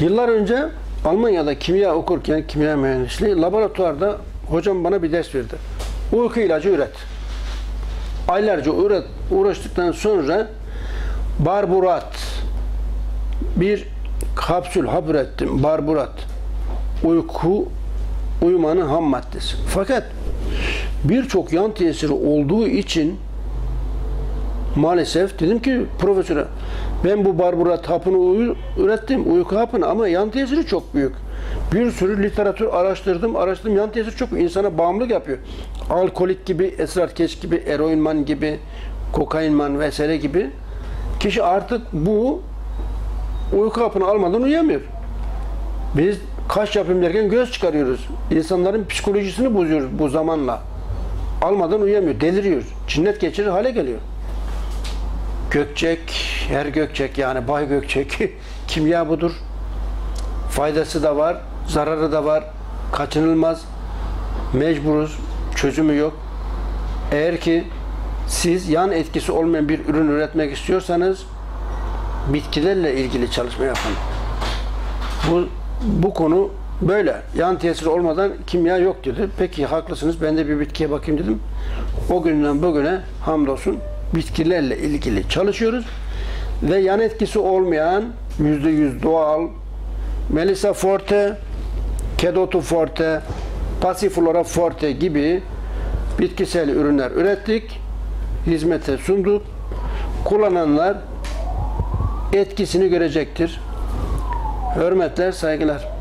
Yıllar önce Almanya'da kimya okurken, kimya mühendisliği, laboratuvarda hocam bana bir ders verdi. Uyku ilacı üret. Aylarca üret, uğraştıktan sonra barburat bir kapsül hap ürettim. Barburat. Uyku uyumanın ham maddesi. Fakat birçok yan tesiri olduğu için maalesef dedim ki profesöre ben bu barburat hapını uyu- ürettim, uyku hapını ama yan tesiri çok büyük. Bir sürü literatür araştırdım, araştırdım. Yan tesiri çok insana bağımlılık yapıyor. Alkolik gibi, esrarkeş gibi, eroinman gibi, kokainman vesaire gibi. Kişi artık bu uyku hapını almadan uyuyamıyor. Biz kaş yapayım derken göz çıkarıyoruz. İnsanların psikolojisini bozuyoruz bu zamanla. Almadan uyuyamıyor, deliriyor. Cinnet geçirir hale geliyor. Gökçek, her gökçek yani Bay Gökçek kimya budur. Faydası da var, zararı da var. Kaçınılmaz. Mecburuz. Çözümü yok. Eğer ki siz yan etkisi olmayan bir ürün üretmek istiyorsanız bitkilerle ilgili çalışma yapın. Bu bu konu böyle. Yan tesir olmadan kimya yok dedi. Peki haklısınız. Ben de bir bitkiye bakayım dedim. O günden bugüne hamdolsun bitkilerle ilgili çalışıyoruz. Ve yan etkisi olmayan %100 doğal Melissa forte, Kedotu forte, Passiflora forte gibi bitkisel ürünler ürettik. Hizmete sunduk. Kullananlar etkisini görecektir. Hürmetler, saygılar.